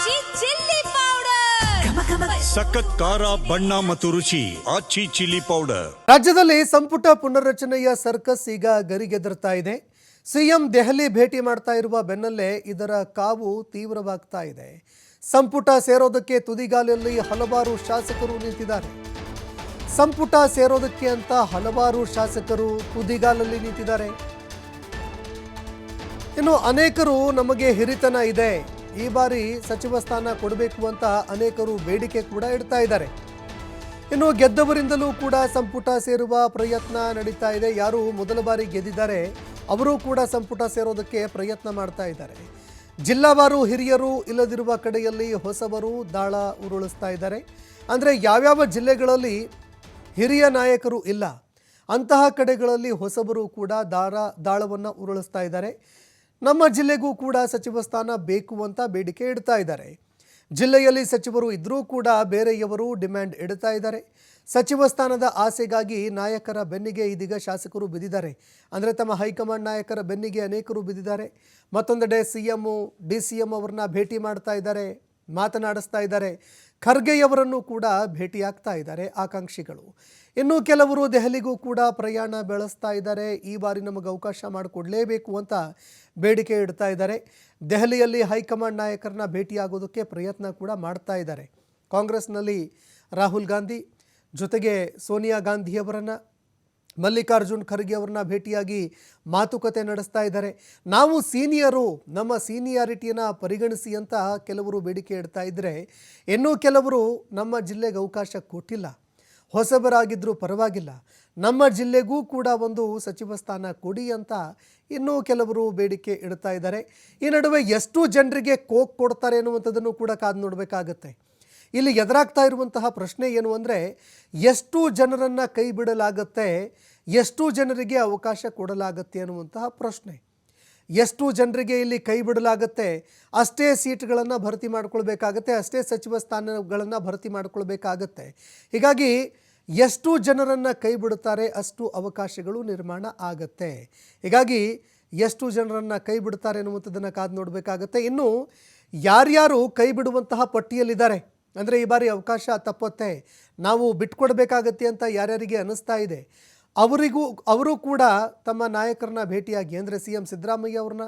ಆಚಿ chilli powder. ಸಖತ್ ಖಾರ ಬಣ್ಣ ಮತ್ತು ರುಚಿ ಆಚಿ ಚಿಲ್ಲಿ ಪೌಡರ್. ರಾಜ್ಯದಲ್ಲಿ ಸಂಪುಟ ಪುನರ್ರಚನೆಯ ಸರ್ಕಸ್ ಈಗ ಗರಿಗೆದರ್ತಾ ಇದೆ. ಸಿಎಂ ದೆಹಲಿ ಭೇಟಿ ಮಾಡ್ತಾ ಇರುವ ಬೆನ್ನಲ್ಲೇ ಇದರ ಕಾವು ತೀವ್ರವಾಗ್ತಾ ಇದೆ. ಸಂಪುಟ ಸೇರೋದಕ್ಕೆ ತುದಿಗಾಲಲ್ಲಿ ಹಲವಾರು ಶಾಸಕರು ನಿಂತಿದ್ದಾರೆ. ಸಂಪುಟ ಸೇರೋದಕ್ಕೆ ಅಂತ ಹಲವಾರು ಶಾಸಕರು ತುದಿಗಾಲಲ್ಲಿ ನಿಂತಿದ್ದಾರೆ. ಇನ್ನು ಅನೇಕರು ನಮಗೆ ಹಿರಿತನ ಇದೆ. ಈ ಬಾರಿ ಸಚಿವ ಸ್ಥಾನ ಕೊಡಬೇಕು ಅಂತ ಅನೇಕರು ಬೇಡಿಕೆ ಕೂಡ ಇಡ್ತಾ ಇದ್ದಾರೆ. ಇನ್ನು ಗೆದ್ದವರಿಂದಲೂ ಕೂಡ ಸಂಪುಟ ಸೇರುವ ಪ್ರಯತ್ನ ನಡೀತಾ ಇದೆ. ಯಾರು ಮೊದಲ ಬಾರಿ ಗೆದ್ದಿದ್ದಾರೆ, ಅವರು ಕೂಡ ಸಂಪುಟ ಸೇರೋದಕ್ಕೆ ಪ್ರಯತ್ನ ಮಾಡ್ತಾ ಇದ್ದಾರೆ. ಜಿಲ್ಲಾವಾರು ಹಿರಿಯರು ಇಲ್ಲದಿರುವ ಕಡೆಯಲ್ಲಿ ಹೊಸವರು ದಾಳ ಉರುಳಿಸ್ತಾ ಇದ್ದಾರೆ. ಅಂದರೆ ಯಾವ್ಯಾವ ಜಿಲ್ಲೆಗಳಲ್ಲಿ ಹಿರಿಯ ನಾಯಕರು ಇಲ್ಲ, ಅಂತಹ ಕಡೆಗಳಲ್ಲಿ ಹೊಸಬರು ಕೂಡ ದಾರ, ದಾಳವನ್ನು ಉರುಳಿಸ್ತಾ ಇದ್ದಾರೆ. ನಮ್ಮ ಜಿಲ್ಲೆಗೂ ಕೂಡ ಸಚಿವ ಸ್ಥಾನ ಬೇಕು ಅಂತ ಬೇಡಿಕೆ ಇಡ್ತಾ ಇದ್ದಾರೆ. ಜಿಲ್ಲೆಯಲ್ಲಿ ಸಚಿವರು ಇದ್ದರೂ ಕೂಡ ಬೇರೆಯವರು ಡಿಮ್ಯಾಂಡ್ ಇಡ್ತಾ ಇದ್ದಾರೆ. ಸಚಿವ ಸ್ಥಾನದ ಆಸೆಗಾಗಿ ನಾಯಕರ ಬೆನ್ನಿಗೆ ಇದೀಗ ಶಾಸಕರು ಬಿದ್ದಿದ್ದಾರೆ. ಅಂದರೆ ತಮ್ಮ ಹೈಕಮಾಂಡ್ ನಾಯಕರ ಬೆನ್ನಿಗೆ ಅನೇಕರು ಬಿದ್ದಿದ್ದಾರೆ. ಮತ್ತೊಂದೆಡೆ C M D C M ಅವರನ್ನ ಭೇಟಿ ಮಾಡ್ತಾ ಇದ್ದಾರೆ, ಮಾತನಾಡಿಸ್ತಾ ಇದ್ದಾರೆ. ಖರ್ಗೆಯವರನ್ನು ಕೂಡ ಭೇಟಿಯಾಗ್ತಾ ಇದ್ದಾರೆ ಆಕಾಂಕ್ಷಿಗಳು. ಇನ್ನು ಕೆಲವರು ದೆಹಲಿಗೂ ಕೂಡ ಪ್ರಯಾಣ ಬೆಳೆಸ್ತಾ ಇದ್ದಾರೆ. ಈ ಬಾರಿ ನಮಗೆ ಅವಕಾಶ ಮಾಡಿಕೊಡ್ಲೇಬೇಕು ಅಂತ ಬೇಡಿಕೆ ಇಡ್ತಾ ಇದ್ದಾರೆ. ದೆಹಲಿಯಲ್ಲಿ ಹೈಕಮಾಂಡ್ ನಾಯಕರನ್ನ ಭೇಟಿಯಾಗೋದಕ್ಕೆ ಪ್ರಯತ್ನ ಕೂಡ ಮಾಡ್ತಾ ಇದ್ದಾರೆ. ಕಾಂಗ್ರೆಸ್ನಲ್ಲಿ ರಾಹುಲ್ ಗಾಂಧಿ, ಜೊತೆಗೆ ಸೋನಿಯಾ ಗಾಂಧಿಯವರನ್ನು, ಮಲ್ಲಿಕಾರ್ಜುನ್ ಖರ್ಗೆ ಅವ್ರನ್ನ ಭೇಟಿಯಾಗಿ ಮಾತುಕತೆ ನಡೆಸ್ತಾ ಇದ್ದಾರೆ. ನಾವು ಸೀನಿಯರು, ನಮ್ಮ ಸೀನಿಯಾರಿಟಿಯನ್ನು ಪರಿಗಣಿಸಿ ಅಂತ ಕೆಲವರು ಬೇಡಿಕೆ ಇಡ್ತಾ ಇದ್ದರೆ ಇನ್ನೂ ಕೆಲವರು ನಮ್ಮ ಜಿಲ್ಲೆಗೆ ಅವಕಾಶ ಕೊಟ್ಟಿಲ್ಲ. ಹೊಸಬರಾಗಿದ್ದರೂ ಪರವಾಗಿಲ್ಲ. ನಮ್ಮ ಜಿಲ್ಲೆಗೂ ಕೂಡ ಒಂದು ಸಚಿವ ಸ್ಥಾನ ಕೊಡಿ ಅಂತ ಇನ್ನೂ ಕೆಲವರು ಬೇಡಿಕೆ ಇಡ್ತಾ ಇದ್ದಾರೆ. ಈ ನಡುವೆ ಎಷ್ಟು ಜನರಿಗೆ ಕೋಕ್ ಕೊಡ್ತಾರೆ ಅನ್ನುವಂಥದ್ದನ್ನು ಕೂಡ ಕಾದು ನೋಡಬೇಕಾಗತ್ತೆ. ಇಲ್ಲಿ ಎದುರಾಗ್ತಾ ಇರುವಂತಹ ಪ್ರಶ್ನೆ ಏನು ಅಂದರೆ, ಎಷ್ಟು ಜನರನ್ನು ಕೈ ಬಿಡಲಾಗತ್ತೆ, ಎಷ್ಟು ಜನರಿಗೆ ಅವಕಾಶ ಕೊಡಲಾಗತ್ತೆ ಅನ್ನುವಂತಹ ಪ್ರಶ್ನೆ. ಎಷ್ಟು ಜನರಿಗೆ ಇಲ್ಲಿ ಕೈ ಬಿಡಲಾಗುತ್ತೆ. ಅಷ್ಟೇ ಸೀಟ್ಗಳನ್ನು ಭರ್ತಿ ಮಾಡಿಕೊಳ್ಬೇಕಾಗತ್ತೆ, ಅಷ್ಟೇ ಸಚಿವ ಸ್ಥಾನಗಳನ್ನು ಭರ್ತಿ ಮಾಡಿಕೊಳ್ಬೇಕಾಗತ್ತೆ. ಹೀಗಾಗಿ ಎಷ್ಟು ಜನರನ್ನು ಕೈ ಬಿಡುತ್ತಾರೆ, ಅಷ್ಟು ಅವಕಾಶಗಳು ನಿರ್ಮಾಣ ಆಗತ್ತೆ. ಹೀಗಾಗಿ ಎಷ್ಟು ಜನರನ್ನು ಕೈ ಬಿಡುತ್ತಾರೆ ಅನ್ನುವಂಥದ್ದನ್ನು ಕಾದು ನೋಡಬೇಕಾಗತ್ತೆ. ಇನ್ನು ಯಾರ್ಯಾರು ಕೈ ಬಿಡುವಂತಹ ಪಟ್ಟಿಯಲ್ಲಿದ್ದಾರೆ, ಅಂದರೆ ಈ ಬಾರಿ ಅವಕಾಶ ತಪ್ಪತ್ತೆ, ನಾವು ಬಿಟ್ಕೊಡ್ಬೇಕಾಗತ್ತೆ ಅಂತ ಯಾರ್ಯಾರಿಗೆ ಅನ್ನಿಸ್ತಾ ಇದೆ ಅವರಿಗೂ ಅವರು ಕೂಡ ತಮ್ಮ ನಾಯಕರನ್ನ ಭೇಟಿಯಾಗಿ ಅಂದರೆ ಸಿ ಎಂ ಸಿದ್ದರಾಮಯ್ಯ ಅವ್ರನ್ನ